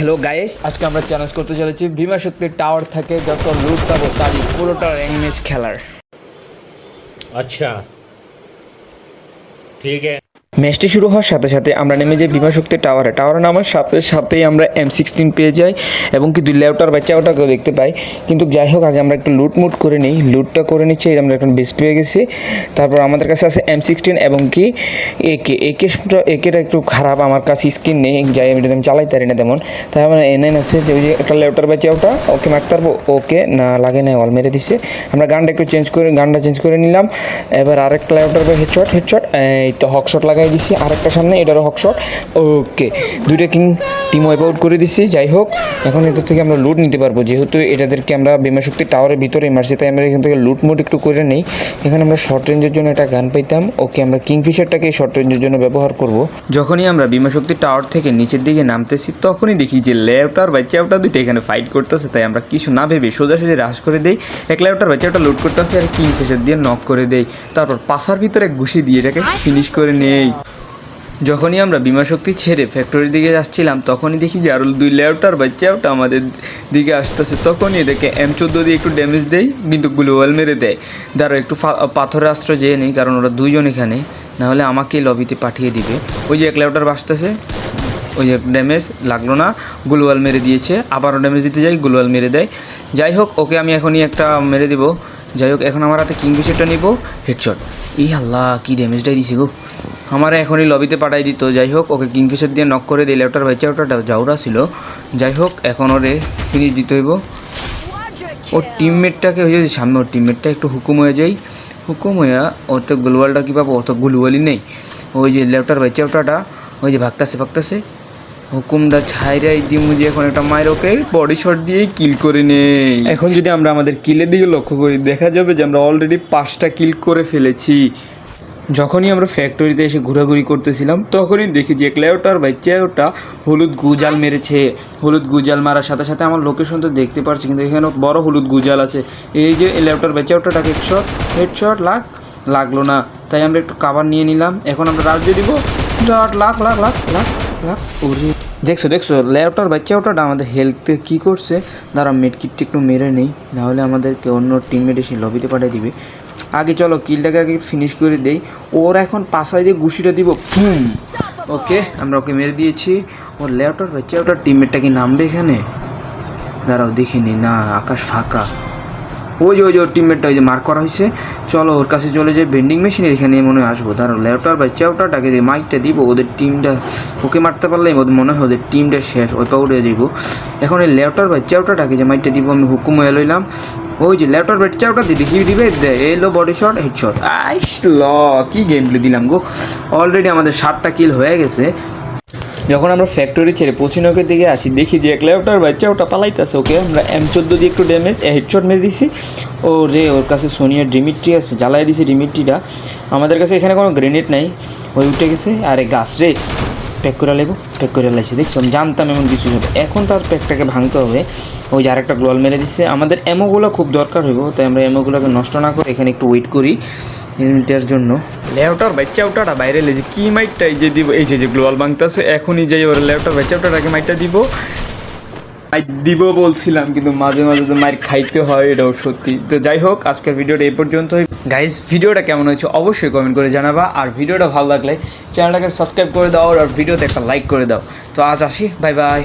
Hello guys আজকে আমরা challenge করতে চলেছি ভীমা শক্তির টাওয়ার থেকে যত লুট পাবো তারই পুরোটা র্যাঙ্ক ম্যাচ খেলার। আচ্ছা। ঠিক আছে। ম্যাচটি শুরু হওয়ার সাথে সাথে আমরা নেমে যাই বিমা শক্তি টাওয়ারে। টাওয়ারে নামার সাথে সাথেই আমরা এম সিক্সটিন পেয়ে যাই এবং কি দুই ল্যাপটার বাচ্চা ওটাকেও দেখতে পাই। কিন্তু যাই হোক, আগে আমরা একটু লুট মুট করে নিই। লুটটা করে নিচ্ছি আমরা এখন বেস পেয়ে গেছি। তারপর আমাদের কাছে আছে এম সিক্সটিন এবং কি একে একে একেটা একটু খারাপ, আমার কাছে স্কিন নেই, যাই আমি আমি চালাইতে পারি না তেমন। তাই আমার এন এন আছে, যে ওই যে একটা লেউটার বাচ্চা, ওটা ওকে মারতে পারব, ওকে, না, লাগে না অল মেরে দিছে। আমরা গানটা একটু চেঞ্জ করে, গানটা চেঞ্জ করে নিলাম। এবার আরেকটা ল্যাপটার বাই হেডশট হেডশট এই তো হকশট লাগাই। দিছি আরেকটা সামনে এটারও হক শট ওকে দুইটা কিং টিম ওয়াইপ আউট করে দিছি যাই হোক এখন এটার থেকে আমরা লুট নিতে পারব। যেহেতু এটাদেরকে আমরা বিমা শক্তি টাওয়ারের ভিতরে মারছি, তাই আমরা এখান থেকে লুট মুট একটু করে নেই। এখানে আমরা শর্ট রেঞ্জের জন্য একটা গান পাইতাম। ওকে, আমরা কিংফিশারটাকে শর্ট রেঞ্জের জন্য ব্যবহার করব। যখনই আমরা বিমা শক্তি টাওয়ার থেকে নিচের দিকে নামতেছি, তখনই দেখি যে ল্যাপটার বাচ্চাটা দুটো এখানে ফাইট করতেছে। তাই আমরা কিছু না ভেবে সোজাসুজি রাশ করে দেই। এক ল্যাপটার বাচ্চাটা লুট করতেছে আর কিংফিশার দিয়ে নক করে দেই। তারপর পাশার ভিতরে ঘুষি দিয়ে এটাকে ফিনিশ করে নেই। যখনই আমরা বিমা শক্তি ছেড়ে ফ্যাক্টরির দিকে যাচ্ছিলাম, তখনই দেখি আরও দুই ল্যাপটার বাচ্চাটা আমাদের দিকে আসতেছে। তখনই এটাকে এম চোদ্দ দিয়ে একটু ড্যামেজ দেয়, কিন্তু গ্লোয়াল মেরে দেয়। দাঁড়ো একটু পাথরের আস্ত্র যেয়ে নেই, কারণ ওরা দুইজন এখানে, নাহলে আমাকে লবিতে পাঠিয়ে দিবে। ওই যে এক ল্যাপটার বাসতেছে ওই যে ড্যামেজ লাগল না গ্লোয়াল মেরে দিয়েছে, আবারও ড্যামেজ দিতে যাই গ্লোয়াল মেরে দেয়। যাই হোক, ওকে আমি এখনই একটা মেরে দিব। যাই হোক, এখন আমার হাতে কিংফিশারটা নিব হেডশট ই আল্লাহ, কী ড্যামেজটাই দিছি গো। আমার এখনই লবিতে পাঠাই দিত। যাই হোক ওকে কিংফিশার দিয়ে নক করে দিই ল্যাপটার বাচ্চা ওটা যাওরা ছিল। যাই হোক এখন ওরে ফিনিশ দিতে হইব। ওর টিমমেটটাকে হয়ে যায় সামনে ওর টিমমেটটা একটু হুকুম হয়ে যায় হুকুম হইয়া ওর তো গুলওয়ালটা কী পাবো? অত গুলওয়ালি নেই। ওই যে ল্যাপটার বাচ্চা ওটাটা ওই যে ভাগতাছে ভাগতাছে। হুকুমটা ছাইরাই দিমু যে এখন একটা মায়ের ওকে বডি শট দিয়েই কিল করে নেই। এখন যদি আমরা আমাদের কিলের দিকে লক্ষ্য করি, দেখা যাবে যে আমরা অলরেডি পাঁচটা কিল করে ফেলেছি। যখনই আমরা ফ্যাক্টরিতে এসে ঘোরাঘুরি করতেছিলাম, তখনই দেখি যে ক্লেওটার বা বাচ্চাটা হলুদ গুজাল মেরেছে। হলুদ গুজাল মারার সাথে সাথে আমার লোকেশন তো দেখতে পারছি, কিন্তু এখানে বড় হলুদ গুজাল আছে। এই যে ল্যাপটার বাচ্চাটাকে হেডশট হেডশট লাগ, লাগল না। তাই আমরা একটু কাভার নিয়ে নিলাম। এখন আমরা রাজ দিয়ে দিব। শট লাখ লাখ লাখ লাখ লাখ ওরে। দেখছ দেখছ ল্যাপটার বাচ্চা ওটা আমাদের হেলথে কী করছে? দাঁড়া মেডকিটটা একটু মেরে নেই। নাহলে আমাদেরকে অন্য টিমমেট এসে লবিতে পাঠিয়ে দিবে। আগে চলো, কিলটাকে আগে ফিনিশ করে দেই। ওর এখন পাশায় যে গুছিটা দিব ওকে, আমরা ওকে মেরে দিয়েছি। ওর ল্যাপটপ বাচ্চা, ওটার টিমমেটটা কি নামবে এখানে? দাঁড়াও দেখিনি না আকাশ ফাঁকা। ওই যে ওই যে ওর টিমমেটটা ওই যে মার্ক করা হয়েছে। চলো, ওর কাছে চলে যাই ভেন্ডিং মেশিনের এখানে মনে হয় আসব। দাঁড়াও ল্যাপটপ বাচ্চা, ওটাটাকে যে মাইকটা দিব, ওদের টিমটা ওকে মারতে পারলেই ওদের মনে হয় ওদের টিমটা শেষ, ওই পাউডে যাইব এখন এই ল্যাপটপ বাচ্চা, ওটাটাকে যে মাইকটা দিব, আমি হুকুম হয়ে লইলাম। ওই যে ল্যাপটপ বাচ্চা ওটা দেখি দিবে এলো বডি শট হেডশট আইস ল, কি গেম প্লে দিলাম গো। অলরেডি আমাদের সাতটা কিল হয়ে গেছে। যখন আমরা ফ্যাক্টরি ছেড়ে পশ্চিমবঙ্গের দিকে আসি, দেখি যে এক ল্যাপটার বাচ্চা ওটা পালাইতেছে, ওকে আমরা এম চোদ্দ দিয়ে একটু ড্যামেজ হেড হেডশট মেরে দিছি। ও রে, ওর কাছে সোনিয়ার ডিমিট্রি আছে জ্বালাই দিছে ডিমিট্রিটা আমাদের কাছে এখানে কোনো গ্রেনেড নাই। ওই উঠে গেছে, আরে গাছ রে। প্যাক করে লাগবো প্যাক করে লাগছে দেখছ? আমি জানতাম এমন কিছু হবে। এখন তার প্যাকটাকে ভাঙতে হবে। ওই যে আরেকটা গ্লোয়াল মেরে দিচ্ছে আমাদের এমোগুলো খুব দরকার হইব, তাই আমরা এমোগুলোকে নষ্ট না করে এখানে একটু ওয়েট করি মিনিটের জন্য। লেউটার বাচ্চা ওটাটা বাইরে কী কি মাইকটাই যে দিব, এই যে যে গ্লোয়াল ভাঙতেছে, এখনই যাই ওর লেউটার বাচ্চা ওটাটাকে মাইকটা দিব। মাইক দিব বলছিলাম, কিন্তু মাঝে মাঝে তো মাইক খাইতে হয়, এটাও সত্যি। তো যাই হোক, আজকের ভিডিওটা এই পর্যন্ত গাইজ ভিডিওটা কেমন হয়েছে অবশ্যই কমেন্ট করে জানাবা, আর ভিডিওটা ভালো লাগলে চ্যানেলটাকে সাবস্ক্রাইব করে দাও, আর ভিডিওতে একটা লাইক করে দাও। তো আজ আসি বাই বাই